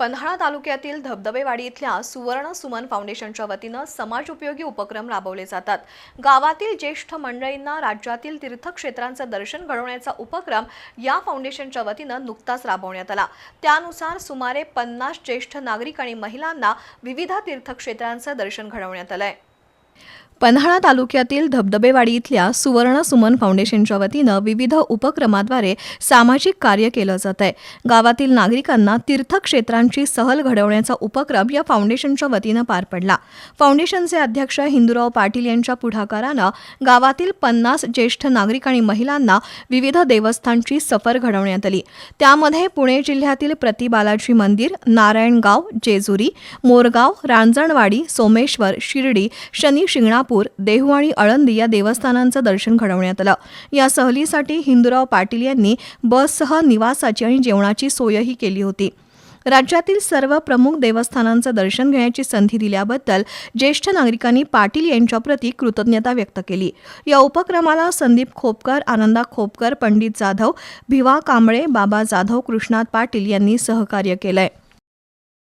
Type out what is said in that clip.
पन्हाळा तालुक्यातील धबधबेवाडी इथल्या सुवर्ण सुमन फाउंडेशनच्या वतीनं समाज उपयोगी उपक्रम राबवले जातात. गावातील ज्येष्ठ मंडळींना राज्यातील तीर्थक्षेत्रांचं दर्शन घडवण्याचा उपक्रम या फाउंडेशनच्या वतीनं नुकताच राबवण्यात आला. त्यानुसार सुमारे पन्नास ज्येष्ठ नागरिक आणि महिलांना विविध तीर्थक्षेत्रांचं दर्शन घडवण्यात आलंय. पन्हाळा तालुक्यातील धबधबेवाडी इथल्या सुवर्ण सुमन फाउंडेशनच्या वतीनं विविध उपक्रमाद्वारे सामाजिक कार्य केलं जात आहे. गावातील नागरिकांना तीर्थक्षेत्रांची सहल घडवण्याचा उपक्रम या फाउंडेशनच्या वतीनं पार पडला. फाउंडेशनचे अध्यक्ष हिंदूराव पाटील यांच्या पुढाकारानं गावातील पन्नास ज्येष्ठ नागरिक आणि महिलांना विविध देवस्थानची सफर घडवण्यात आली. त्यामध्ये पुणे जिल्ह्यातील प्रतिबालाजी मंदिर नारायणगाव जेजुरी मोरगाव रांजणवाडी सोमेश्वर शिर्डी शनी शिंगणापूर देहू आणि आळंदी या देवस्थानांचं दर्शन घडवण्यात आलं. या सहलीसाठी हिंदुराव पाटील यांनी बससह निवासाची आणि जेवणाची सोयही केली होती. राज्यातील सर्व प्रमुख देवस्थानांचं दर्शन घेण्याची संधी दिल्याबद्दल ज्येष्ठ नागरिकांनी पाटील यांच्याप्रती कृतज्ञता व्यक्त केली. या उपक्रमाला संदीप खोपकर आनंदा खोपकर पंडित जाधव भिवा कांबळे बाबा जाधव कृष्णात पाटील यांनी सहकार्य केलंय.